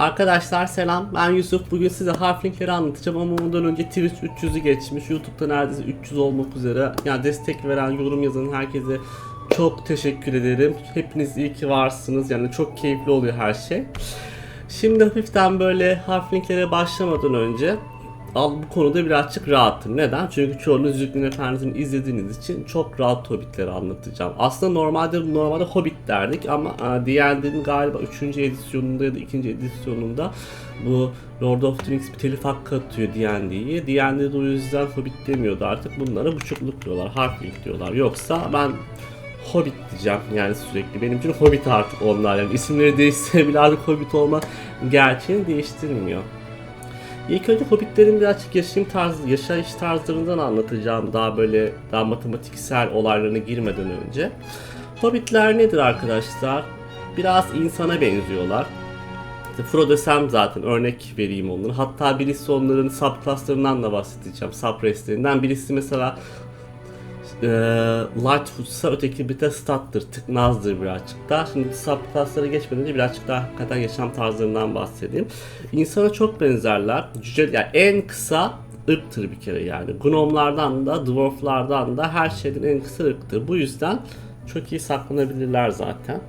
Arkadaşlar selam ben Yusuf. Bugün size harflinkleri anlatacağım ama ondan önce Twitch 300'ü geçmiş YouTube'da neredeyse 300 olmak üzere. Yani destek veren yorum yazan herkese çok teşekkür ederim. Hepiniz iyi ki varsınız. Yani çok keyifli oluyor her şey. Şimdi hafiften böyle harflinklere başlamadan önce Al bu konuda birazcık rahatım. Neden? Çünkü çoğunuz Yüzüklerin Efendisi'ni izlediğiniz için çok rahat Hobbitleri anlatacağım. Aslında normalde normalde Hobbit derdik ama e, D&D'nin galiba 3. edisyonunda ya da 2. edisyonunda bu Lord of the Rings bir telif hakkı atıyor D&D'yi. D&D'de o yüzden Hobbit demiyordu artık. Bunlara buçukluk diyorlar, harflik diyorlar. Yoksa ben Hobbit diyeceğim yani sürekli. Benim için Hobbit artık onlar yani. isimleri değişse bile artık Hobbit olma gerçeğini değiştirmiyor. İlk önce Hobbitlerin birazcık yaşayım tarzı, yaşayış tarzlarından anlatacağım daha böyle daha matematiksel olaylarına girmeden önce. Hobbitler nedir arkadaşlar? Biraz insana benziyorlar. İşte Frodo Sam zaten örnek vereyim onların. Hatta birisi onların subclasslarından da bahsedeceğim. Subrastlerinden. Birisi mesela e, Lightfoot'sa öteki bir de Stat'tır, tıknazdır birazcık daha. Şimdi subclasslara geçmeden önce birazcık daha hakikaten yaşam tarzlarından bahsedeyim. İnsana çok benzerler. Cüce, yani en kısa ırktır bir kere yani. Gnomlardan da, dwarflardan da her şeyden en kısa ırktır. Bu yüzden çok iyi saklanabilirler zaten.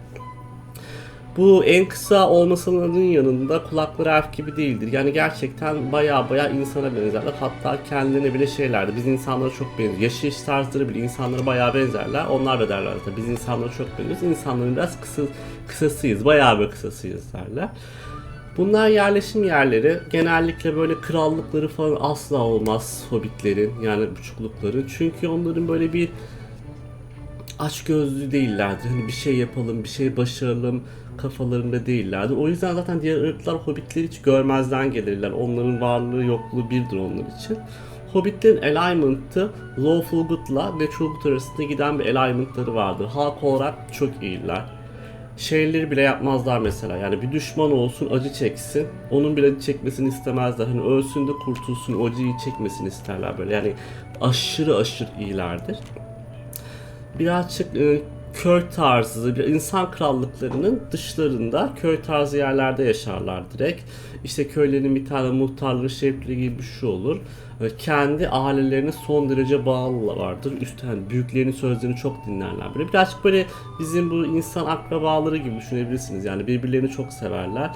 Bu en kısa olmasının yanında kulakları elf gibi değildir. Yani gerçekten baya baya insana benzerler. Hatta kendilerine bile şeylerdi. Biz insanlara çok benziyoruz. Yaşayış tarzları bile insanlara baya benzerler. Onlar da derler zaten. Biz insanlara çok benziyoruz. İnsanların biraz kısa, kısasıyız. Baya bir kısasıyız derler. Bunlar yerleşim yerleri. Genellikle böyle krallıkları falan asla olmaz hobbitlerin yani buçuklukların. Çünkü onların böyle bir aç gözlü değillerdir. Hani bir şey yapalım, bir şey başaralım kafalarında değillerdir. O yüzden zaten diğer ırklar hobbitleri hiç görmezden gelirler. Onların varlığı yokluğu birdir onlar için. Hobbitlerin alignment'ı Lawful Good'la Natural Good arasında giden bir alignment'ları vardır. Halk olarak çok iyiler. Şeyleri bile yapmazlar mesela. Yani bir düşman olsun acı çeksin. Onun bile acı çekmesini istemezler. Hani ölsün de kurtulsun o acıyı çekmesini isterler böyle. Yani aşırı aşırı iyilerdir birazcık e, köy tarzı, bir insan krallıklarının dışlarında köy tarzı yerlerde yaşarlar direkt. İşte köylerin bir tane muhtarları, şefleri gibi bir şey olur. E, Kendi ailelerine son derece bağlılardır. Üstten büyüklerinin sözlerini çok dinlerler. Böyle birazcık böyle bizim bu insan akrabaları gibi düşünebilirsiniz. Yani birbirlerini çok severler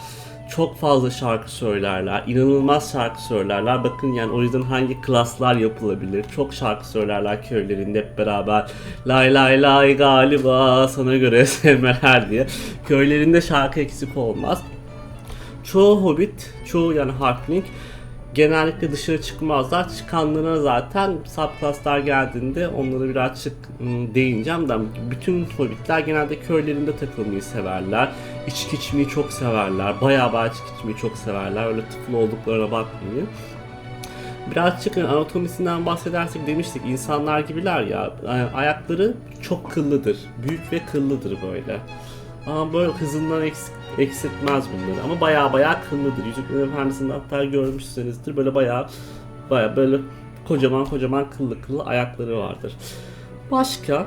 çok fazla şarkı söylerler. inanılmaz şarkı söylerler. Bakın yani o yüzden hangi klaslar yapılabilir. Çok şarkı söylerler köylerinde hep beraber. Lay lay lay galiba sana göre sevmeler diye. Köylerinde şarkı eksik olmaz. Çoğu hobbit, çoğu yani halfling genellikle dışarı çıkmazlar. Çıkanlara zaten subclasslar geldiğinde onları birazcık ım, değineceğim de bütün hobbitler genelde köylerinde takılmayı severler. İçki içmeyi çok severler. Bayağı bayağı içki içmeyi çok severler. Öyle tıfıl olduklarına bakmayın. Birazcık anatomisinden bahsedersek demiştik insanlar gibiler ya ayakları çok kıllıdır. Büyük ve kıllıdır böyle. Ama böyle hızından eksik, eksiltmez bunları. Ama baya baya kıllıdır. Yüzüklerin Efendisi'nde hatta görmüşsünüzdür. Böyle baya baya böyle kocaman kocaman kıllı kıllı ayakları vardır. Başka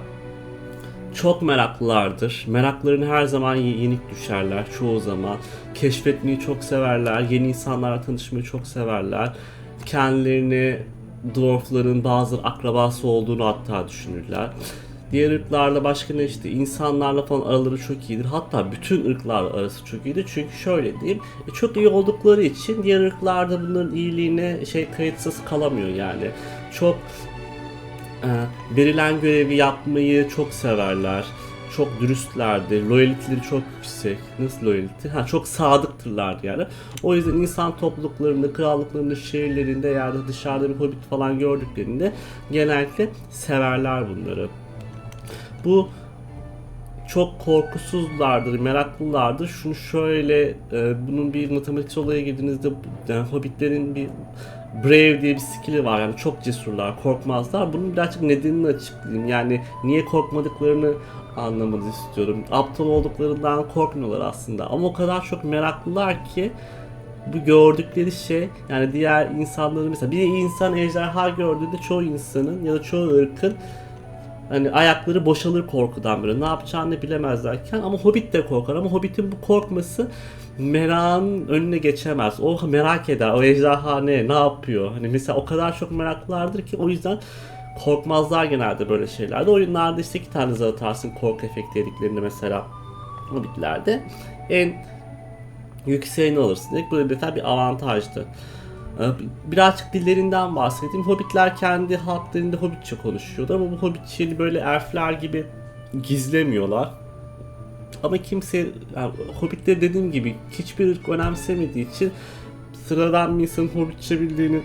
çok meraklılardır. Meraklarını her zaman yenik düşerler çoğu zaman. Keşfetmeyi çok severler. Yeni insanlarla tanışmayı çok severler. Kendilerini dwarfların bazı akrabası olduğunu hatta düşünürler. Diğer ırklarla başka ne işte insanlarla falan araları çok iyidir. Hatta bütün ırklar arası çok iyidir. Çünkü şöyle diyeyim. e, Çok iyi oldukları için diğer ırklarda bunların iyiliğine şey kayıtsız kalamıyor yani. Çok e, verilen görevi yapmayı çok severler. Çok dürüstlerdir. Loyaliteleri çok yüksek. Nasıl loyalty? Ha, çok sadıktırlar yani. O yüzden insan topluluklarında, krallıklarında, şehirlerinde ya da dışarıda bir hobbit falan gördüklerinde genellikle severler bunları. Bu çok korkusuzlardır, meraklılardır. Şunu şöyle, e, bunun bir matematiksel olaya girdiğinizde yani hobbitlerin bir brave diye bir skill'i var. Yani çok cesurlar, korkmazlar. Bunun birazcık nedenini açıklayayım. Yani niye korkmadıklarını anlamanızı istiyorum. Aptal olduklarından korkmuyorlar aslında. Ama o kadar çok meraklılar ki bu gördükleri şey yani diğer insanların mesela bir insan ejderha gördüğünde çoğu insanın ya da çoğu ırkın Hani ayakları boşalır korkudan böyle ne yapacağını bilemezlerken ama Hobbit de korkar ama Hobbit'in bu korkması merakın önüne geçemez. O merak eder. O ejderha ne? Ne yapıyor? Hani mesela o kadar çok meraklılardır ki o yüzden korkmazlar genelde böyle şeylerde. Oyunlarda işte iki tane zar atarsın korku efekti dediklerinde mesela Hobbit'lerde en yükseğini alırsın. da mesela bir avantajdı. Ee, Birazcık dillerinden bahsedeyim. Hobbitler kendi halk dilinde Hobbitçe konuşuyordu ama bu Hobbitçeyi böyle elfler gibi gizlemiyorlar. Ama kimse, yani Hobbit'te dediğim gibi hiçbir ırk önemsemediği için sıradan bir insanın Hobbitçe bildiğini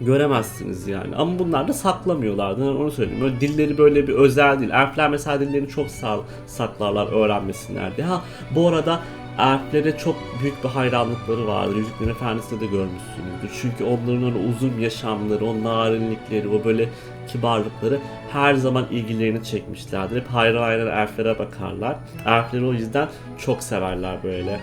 göremezsiniz yani. Ama bunlar da saklamıyorlardı. Yani onu söyleyeyim. Böyle dilleri böyle bir özel değil. Elfler mesela dillerini çok sa- saklarlar öğrenmesinler diye. Ha bu arada elflere çok büyük bir hayranlıkları vardır. Yüzüklerin Efendisi'nde de görmüşsünüzdür. Çünkü onların o uzun yaşamları, o narinlikleri, o böyle kibarlıkları her zaman ilgilerini çekmişlerdir. Hep hayran hayran elflere bakarlar. Elfleri o yüzden çok severler böyle.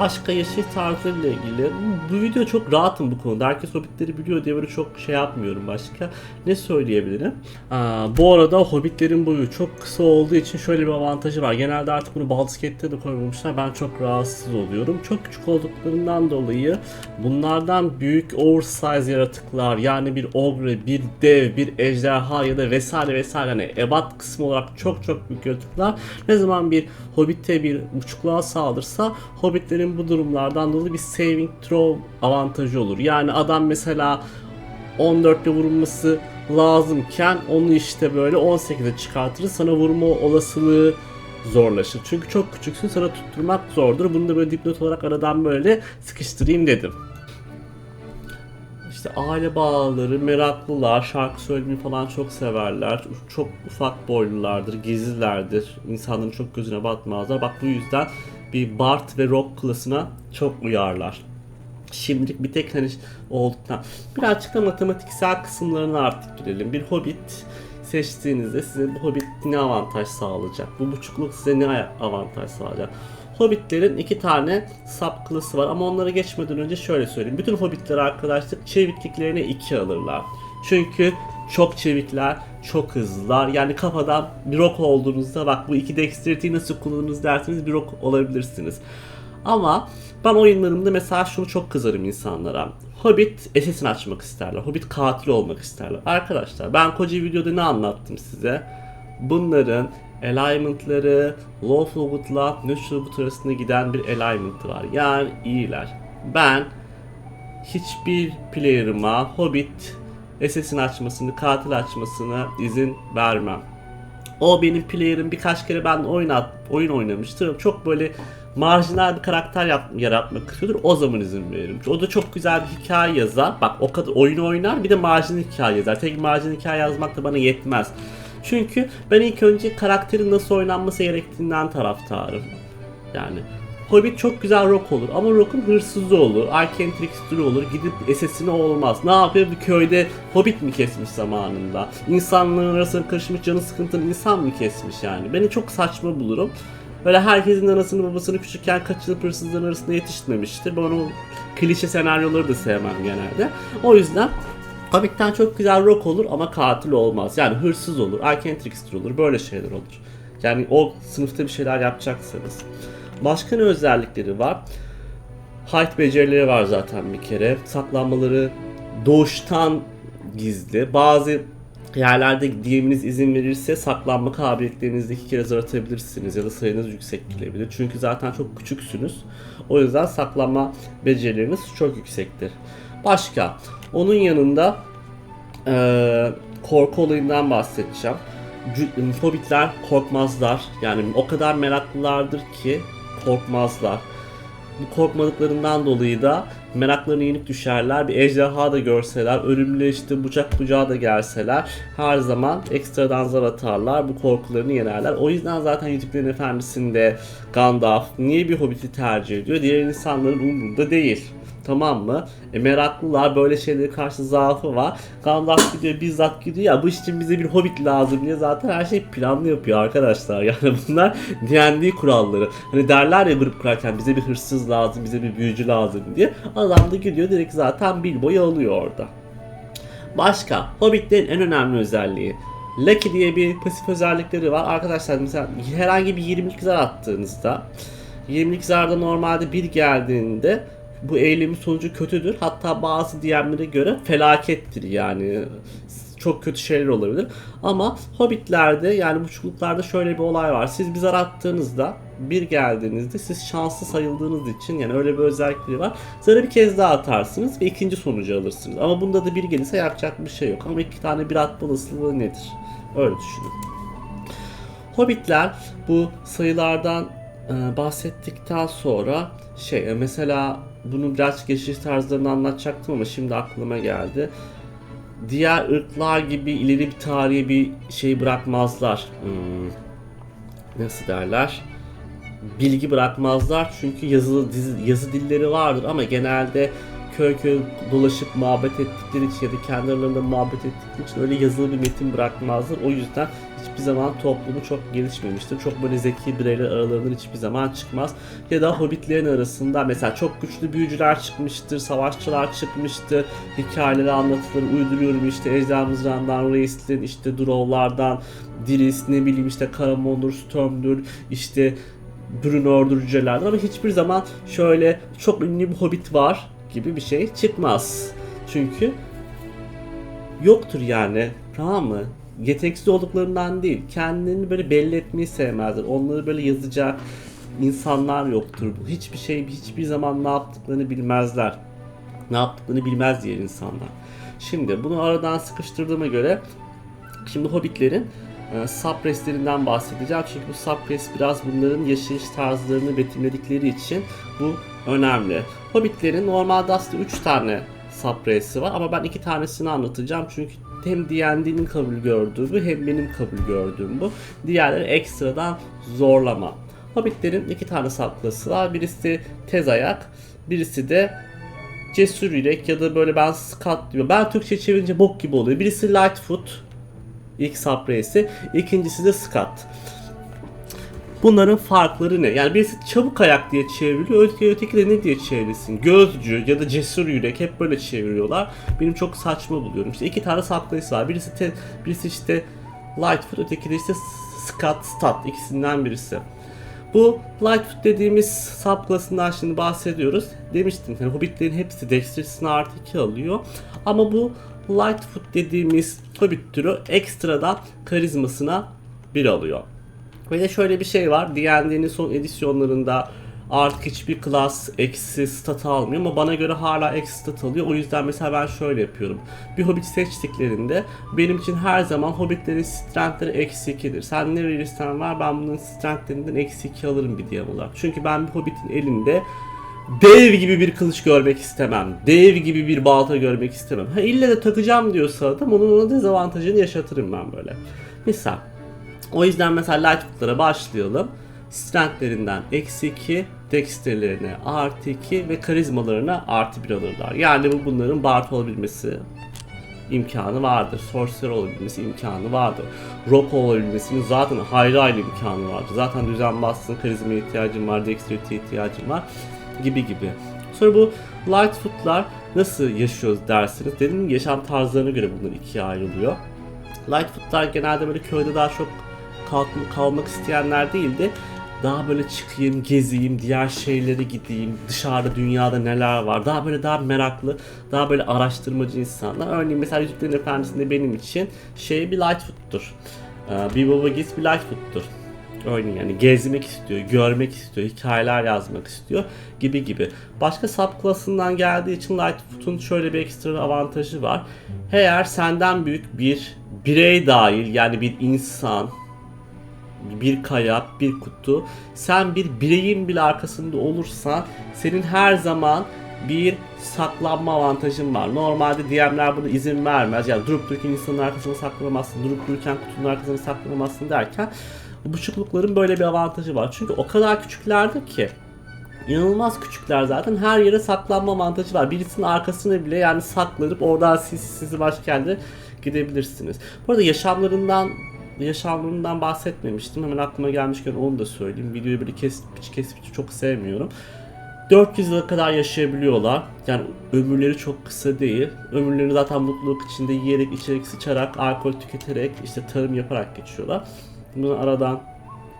Başka yaşayış tarzlarıyla ilgili bu video çok rahatım bu konuda. Herkes Hobbitleri biliyor diye böyle çok şey yapmıyorum başka. Ne söyleyebilirim? Aa, bu arada Hobbitlerin boyu çok kısa olduğu için şöyle bir avantajı var. Genelde artık bunu Baldur's Gate'te de koymamışlar. Ben çok rahatsız oluyorum. Çok küçük olduklarından dolayı bunlardan büyük oversize yaratıklar yani bir ogre, bir dev, bir ejderha ya da vesaire vesaire hani ebat kısmı olarak çok çok büyük yaratıklar ne zaman bir Hobbit'e bir uçukluğa saldırsa Hobbitlerin bu durumlardan dolayı bir saving throw avantajı olur. Yani adam mesela 14'le vurulması lazımken onu işte böyle 18'e çıkartırız. Sana vurma olasılığı zorlaşır. Çünkü çok küçüksün sana tutturmak zordur. Bunu da böyle dipnot olarak aradan böyle sıkıştırayım dedim. İşte aile bağları, meraklılar, şarkı söylemeyi falan çok severler. Çok ufak boylulardır, gizlilerdir. İnsanların çok gözüne batmazlar. Bak bu yüzden bir Bart ve Rock klasına çok uyarlar. Şimdilik bir tek hani olduktan birazcık da matematiksel kısımlarına artık girelim. Bir hobbit seçtiğinizde size bu hobbit ne avantaj sağlayacak? Bu buçukluk size ne avantaj sağlayacak? Hobbitlerin iki tane sub klası var ama onlara geçmeden önce şöyle söyleyeyim. Bütün hobbitler arkadaşlar çevikliklerine iki alırlar. Çünkü çok çevikler, çok hızlılar. Yani kafadan bir rock olduğunuzda bak bu iki dexterity'yi nasıl kullanırız derseniz bir rock olabilirsiniz. Ama ben oyunlarımda mesela şunu çok kızarım insanlara. Hobbit assassin açmak isterler. Hobbit katil olmak isterler. Arkadaşlar ben koca videoda ne anlattım size? Bunların alignment'ları Lawful Good'la Neutral Good arasında giden bir alignment var. Yani iyiler. Ben hiçbir player'ıma Hobbit assassin açmasını, katil açmasını izin vermem. O benim player'ım birkaç kere ben oynat, oyun oynamıştır. Çok böyle marjinal bir karakter yap, yaratmak istiyordur. O zaman izin veririm. O da çok güzel bir hikaye yazar. Bak o kadar oyunu oynar bir de marjinal hikaye yazar. Tek marjinal hikaye yazmak da bana yetmez. Çünkü ben ilk önce karakterin nasıl oynanması gerektiğinden taraftarım. Yani Hobbit çok güzel rock olur ama rock'un hırsızı olur, Arcane Trickster'ı olur, gidip SS'ini olmaz. Ne yapıyor bir köyde Hobbit mi kesmiş zamanında? İnsanların arasına karışmış canı sıkıntılı insan mı kesmiş yani? Beni çok saçma bulurum. Böyle herkesin anasını babasını küçükken kaçırıp hırsızların arasında yetişmemiştir. Ben o klişe senaryoları da sevmem genelde. O yüzden Hobbit'ten çok güzel rock olur ama katil olmaz. Yani hırsız olur, Arcane Trickster olur, böyle şeyler olur. Yani o sınıfta bir şeyler yapacaksanız. Başka ne özellikleri var? Height becerileri var zaten bir kere. Saklanmaları doğuştan gizli. Bazı yerlerde DM'iniz izin verirse saklanma kabiliyetlerinizi iki kere zar atabilirsiniz ya da sayınız yüksek gelebilir. Çünkü zaten çok küçüksünüz. O yüzden saklanma becerileriniz çok yüksektir. Başka, onun yanında eee, korku olayından bahsedeceğim. Hobbitler korkmazlar. Yani o kadar meraklılardır ki korkmazlar. Bu korkmadıklarından dolayı da meraklarına yenik düşerler. Bir ejderha da görseler, ölümle işte bucak bucağa da gelseler her zaman ekstradan zar atarlar. Bu korkularını yenerler. O yüzden zaten Yüzüklerin Efendisi'nde Gandalf niye bir hobbiti tercih ediyor? Diğer insanların umurunda değil. Tamam mı? E, meraklılar böyle şeylere karşı zaafı var. Gandalf gidiyor bizzat gidiyor ya bu için bize bir hobbit lazım diye zaten her şey planlı yapıyor arkadaşlar. Yani bunlar D&D kuralları. Hani derler ya grup kurarken bize bir hırsız lazım, bize bir büyücü lazım diye. Adam da gidiyor direkt zaten Bilbo'yu alıyor orada. Başka, Hobbitlerin en önemli özelliği. Lucky diye bir pasif özellikleri var. Arkadaşlar mesela herhangi bir 20'lik zar attığınızda 20'lik zarda normalde bir geldiğinde bu eylemin sonucu kötüdür. Hatta bazı DM'lere göre felakettir yani. Çok kötü şeyler olabilir. Ama Hobbit'lerde yani bu şöyle bir olay var. Siz bir zar attığınızda bir geldiğinizde siz şanslı sayıldığınız için yani öyle bir özellikleri var. Zarı bir kez daha atarsınız ve ikinci sonucu alırsınız. Ama bunda da bir gelirse yapacak bir şey yok. Ama iki tane bir atma olasılığı nedir? Öyle düşünün. Hobbitler bu sayılardan bahsettikten sonra şey e, mesela bunu biraz geçiş tarzlarını anlatacaktım ama şimdi aklıma geldi. Diğer ırklar gibi ileri bir tarihe bir şey bırakmazlar. Hmm, nasıl derler? Bilgi bırakmazlar çünkü yazılı dizi- yazı dilleri vardır ama genelde köy köy dolaşıp muhabbet ettikleri için ya da kendi aralarında muhabbet ettikleri için öyle yazılı bir metin bırakmazlar. O yüzden hiçbir zaman toplumu çok gelişmemiştir. Çok böyle zeki bireyler aralarından hiçbir zaman çıkmaz. Ya da hobbitlerin arasında mesela çok güçlü büyücüler çıkmıştır, savaşçılar çıkmıştır, hikayeleri anlatılır, uyduruyorum işte Ejder Mızrağı'ndan Reis'lin, işte Drovlardan Diris, ne bileyim işte Karamondur, Storm'dur, işte Brunor'dur cücelerden ama hiçbir zaman şöyle çok ünlü bir hobbit var gibi bir şey çıkmaz. Çünkü yoktur yani tamam mı? Yeteneksiz olduklarından değil. Kendini böyle belli etmeyi sevmezler. Onları böyle yazacak insanlar yoktur. Hiçbir şey hiçbir zaman ne yaptıklarını bilmezler. Ne yaptıklarını bilmez diğer insanlar. Şimdi bunu aradan sıkıştırdığıma göre şimdi hobbitlerin e, subpresslerinden bahsedeceğim. Çünkü bu subpress biraz bunların yaşayış tarzlarını betimledikleri için bu önemli. Hobbitlerin normalde aslında 3 tane subpress'i var ama ben iki tanesini anlatacağım. Çünkü hem D&D'nin kabul gördüğü bu hem benim kabul gördüğüm bu. Diğerleri ekstradan zorlama. Hobbitlerin iki tane subclass'ı var. Birisi tez ayak, birisi de cesur yürek ya da böyle ben skat diyor. Ben Türkçe çevirince bok gibi oluyor. Birisi Lightfoot, ilk subreisi. ikincisi de skat. Bunların farkları ne? Yani birisi çabuk ayak diye çevriliyor, öteki, öteki de ne diye çevrilsin? Gözcü ya da cesur yürek hep böyle çeviriyorlar. Benim çok saçma buluyorum. İşte iki tane subclass var. Birisi te, birisi işte Lightfoot, öteki de işte Scat Stat. ikisinden birisi. Bu Lightfoot dediğimiz subclass'ından şimdi bahsediyoruz. Demiştim yani Hobbitlerin hepsi Dexterous'ını artı 2 alıyor. Ama bu Lightfoot dediğimiz Hobbit türü ekstradan karizmasına 1 alıyor. Ve de şöyle bir şey var. D&D'nin son edisyonlarında artık hiçbir class eksi stat almıyor ama bana göre hala eksi stat alıyor. O yüzden mesela ben şöyle yapıyorum. Bir hobbit seçtiklerinde benim için her zaman hobbitlerin strengthleri eksi 2'dir. Sen ne verirsen ver ben bunun strengthlerinden eksi 2 alırım bir DM olarak. Çünkü ben bir hobbitin elinde dev gibi bir kılıç görmek istemem. Dev gibi bir balta görmek istemem. Ha ille de takacağım diyorsa adam onun ona dezavantajını yaşatırım ben böyle. Misal o yüzden mesela Lightfoot'lara başlayalım. Strength'lerinden eksi 2, dexter'lerine artı 2 ve karizmalarına artı 1 alırlar. Yani bu bunların Bard olabilmesi imkanı vardır. Sorcerer olabilmesi imkanı vardır. Rock olabilmesinin zaten hayli hayli imkanı vardır. Zaten düzenbazsın, karizmaya ihtiyacın var, dexterity'ye ihtiyacın var gibi gibi. Sonra bu Lightfoot'lar nasıl yaşıyoruz dersiniz. Dediğim yaşam tarzlarına göre bunlar ikiye ayrılıyor. Lightfoot'lar genelde böyle köyde daha çok kalk, kalmak isteyenler değildi. Daha böyle çıkayım, gezeyim, diğer şeylere gideyim, dışarıda dünyada neler var. Daha böyle daha meraklı, daha böyle araştırmacı insanlar. Örneğin mesela Yüzüklerin Efendisi'nde benim için şey bir Lightfoot'tur. Ee, bir baba git bir Lightfoot'tur. Örneğin yani gezmek istiyor, görmek istiyor, hikayeler yazmak istiyor gibi gibi. Başka subclass'ından geldiği için Lightfoot'un şöyle bir ekstra avantajı var. Eğer senden büyük bir birey dahil yani bir insan, bir kaya, bir kutu. Sen bir bireyin bile arkasında olursan senin her zaman bir saklanma avantajın var. Normalde DM'ler buna izin vermez. Yani durup dururken insanın arkasına saklanamazsın, durup dururken kutunun arkasına saklanamazsın derken bu çuklukların böyle bir avantajı var. Çünkü o kadar küçüklerdi ki İnanılmaz küçükler zaten. Her yere saklanma avantajı var. Birisinin arkasına bile yani saklanıp oradan siz sizi başka yerde gidebilirsiniz. Bu arada yaşamlarından yaşamlarından bahsetmemiştim. Hemen aklıma gelmişken onu da söyleyeyim. Videoyu böyle kesip kesip çok sevmiyorum. 400 yıla kadar yaşayabiliyorlar. Yani ömürleri çok kısa değil. Ömürlerini zaten mutluluk içinde yiyerek, içerek, sıçarak, alkol tüketerek, işte tarım yaparak geçiyorlar. Bunu aradan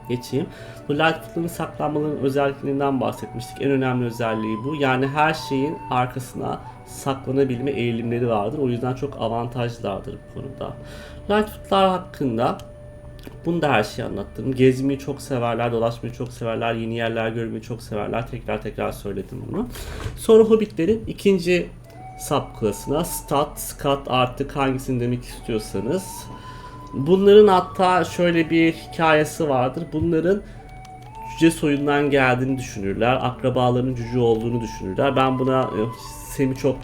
geçeyim. Bu Lightfoot'ların saklanmaların özelliklerinden bahsetmiştik. En önemli özelliği bu. Yani her şeyin arkasına saklanabilme eğilimleri vardır. O yüzden çok avantajlılardır bu konuda. Lightfoot'lar hakkında bunu da her şeyi anlattım. Gezmeyi çok severler, dolaşmayı çok severler, yeni yerler görmeyi çok severler. Tekrar tekrar söyledim bunu. Sonra Hobbitlerin ikinci subclass'ına Stat, Scat artık hangisini demek istiyorsanız. Bunların hatta şöyle bir hikayesi vardır. Bunların cüce soyundan geldiğini düşünürler. Akrabalarının cüce olduğunu düşünürler. Ben buna e, Sem'i çok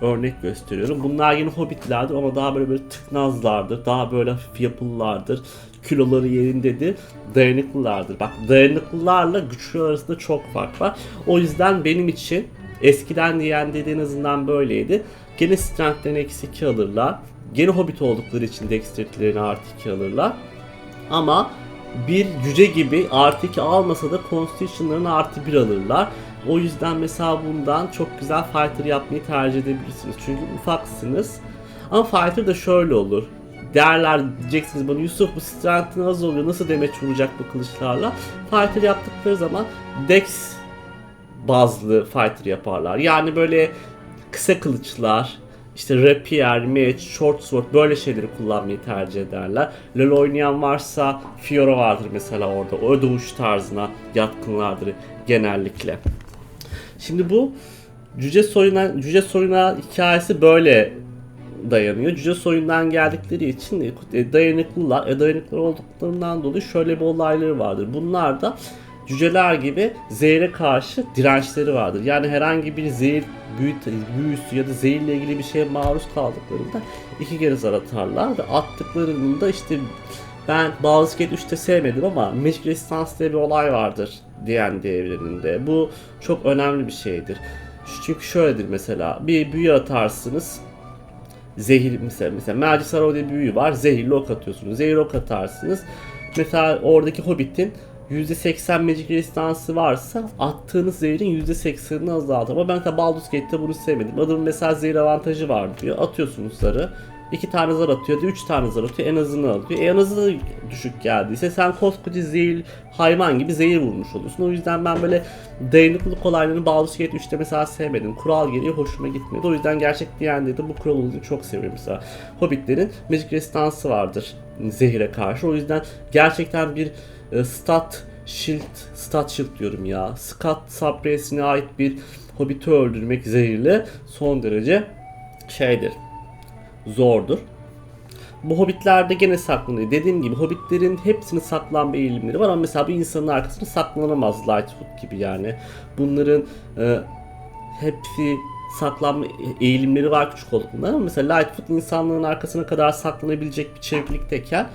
örnek gösteriyorum. Bunlar yine hobbitlerdir ama daha böyle böyle tıknazlardır. Daha böyle hafif yapılılardır. Kiloları yerindedir. Dayanıklılardır. Bak dayanıklılarla güçlü arasında çok fark var. O yüzden benim için eskiden diyen en azından böyleydi. Gene strength'lerini eksi 2 alırlar. Gene hobbit oldukları için dexterity'lerini artı 2 alırlar. Ama bir cüce gibi artı 2 almasa da constitution'larını artı 1 alırlar. O yüzden mesela bundan çok güzel fighter yapmayı tercih edebilirsiniz. Çünkü ufaksınız. Ama fighter da şöyle olur. Derler diyeceksiniz bana Yusuf bu strength'in az oluyor nasıl demeç vuracak bu kılıçlarla. Fighter yaptıkları zaman dex bazlı fighter yaparlar. Yani böyle kısa kılıçlar, işte rapier, mage, short sword böyle şeyleri kullanmayı tercih ederler. LoL oynayan varsa Fiora vardır mesela orada. O dövüş tarzına yatkınlardır genellikle. Şimdi bu cüce soyuna cüce soyuna hikayesi böyle dayanıyor. Cüce soyundan geldikleri için e, dayanıklılar. E, dayanıklı olduklarından dolayı şöyle bir olayları vardır. Bunlar da cüceler gibi zehre karşı dirençleri vardır. Yani herhangi bir zehir büyü, büyüsü ya da zehirle ilgili bir şeye maruz kaldıklarında iki kere zar atarlar ve attıklarında işte ben Baldur's Gate 3'te sevmedim ama Magic Resistance diye bir olay vardır D&D evreninde. Bu çok önemli bir şeydir. Çünkü şöyledir mesela bir büyü atarsınız zehir mesela mesela Magic Arrow diye bir büyü var. Zehirli ok atıyorsunuz. Zehir ok atarsınız. Mesela oradaki Hobbit'in %80 Magic Resistance'ı varsa attığınız zehrin %80'ini azaltır. Ama ben mesela Baldur's Gate'te bunu sevmedim. Adamın mesela zehir avantajı var diyor. Atıyorsunuz zarı. iki tane zar atıyor, üç tane zar atıyor, en azını alıyor. E, en azı düşük geldiyse sen koskoca zehir hayvan gibi zehir vurmuş oluyorsun. O yüzden ben böyle dayanıklılık olaylarını Baldur's Gate 3'te mesela sevmedim. Kural gereği hoşuma gitmedi. O yüzden gerçek D&D'de bu kural olduğunu çok seviyorum mesela. Hobbitlerin Magic Resistance'ı vardır zehire karşı. O yüzden gerçekten bir e, stat shield, stat shield diyorum ya. Scott Sapres'ine ait bir hobbit'i öldürmek zehirli son derece şeydir. Zordur. Bu hobbitlerde gene saklanıyor. Dediğim gibi hobbitlerin hepsinin saklanma eğilimleri var ama mesela bir insanın arkasında saklanamaz Lightfoot gibi yani. Bunların e, hepsi saklanma eğilimleri var küçük olduklarında ama mesela Lightfoot insanlığın arkasına kadar saklanabilecek bir çeviklikteyken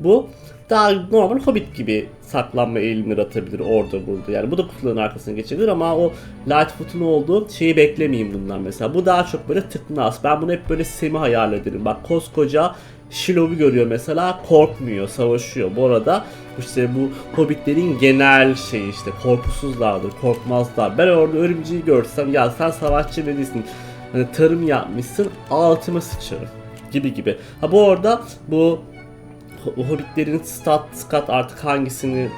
bu daha normal hobbit gibi saklanma eğilimleri atabilir orada burada. Yani bu da kutuların arkasına geçebilir ama o Lightfoot'un olduğu şeyi beklemeyeyim bundan mesela. Bu daha çok böyle tıknaz. Ben bunu hep böyle semi hayal ederim. Bak koskoca Shilow'u görüyor mesela korkmuyor, savaşıyor. Bu arada işte bu hobbitlerin genel şeyi işte korkusuzlardır, korkmazlar. Ben orada örümceği görsem ya sen savaşçı değilsin. Hani tarım yapmışsın altıma sıçarım gibi gibi. Ha bu arada bu Hobbitlerin stat, skat artık hangisini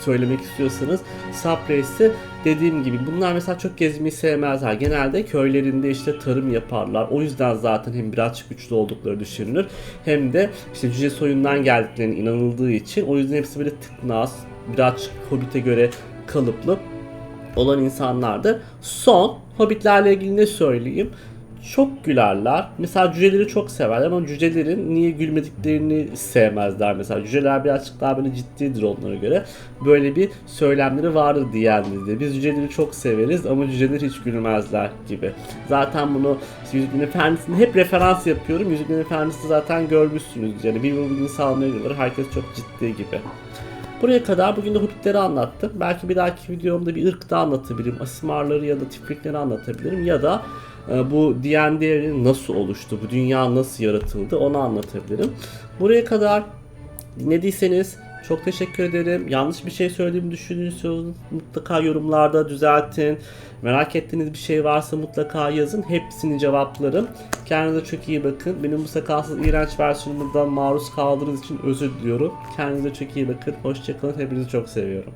söylemek istiyorsanız Saprace'i dediğim gibi bunlar mesela çok gezmeyi sevmezler. Genelde köylerinde işte tarım yaparlar. O yüzden zaten hem birazcık güçlü oldukları düşünülür. Hem de işte cüce soyundan geldiklerine inanıldığı için o yüzden hepsi böyle tıknaz, birazcık Hobbit'e göre kalıplı olan insanlardır. Son Hobbitlerle ilgili ne söyleyeyim? Çok gülerler. Mesela cüceleri çok severler ama cücelerin niye gülmediklerini sevmezler mesela. Cüceler birazcık daha böyle ciddidir onlara göre. Böyle bir söylemleri vardır diyenlerde. Biz cüceleri çok severiz ama cüceler hiç gülmezler gibi. Zaten bunu işte Yüzüklerin Efendisi'ne hep referans yapıyorum. Yüzüklerin Efendisi zaten görmüşsünüz. Yani bir birbirini geliyorlar. Herkes çok ciddi gibi. Buraya kadar bugün de Hobbitleri anlattım. Belki bir dahaki videomda bir ırk da anlatabilirim. Asimarları ya da tiplikleri anlatabilirim. Ya da bu D&D nasıl oluştu, bu dünya nasıl yaratıldı onu anlatabilirim. Buraya kadar dinlediyseniz Çok teşekkür ederim. Yanlış bir şey söylediğimi düşünüyorsanız mutlaka yorumlarda düzeltin. Merak ettiğiniz bir şey varsa mutlaka yazın. Hepsini cevaplarım. Kendinize çok iyi bakın. Benim bu sakalsız iğrenç versiyonumdan maruz kaldığınız için özür diliyorum. Kendinize çok iyi bakın. Hoşçakalın. Hepinizi çok seviyorum.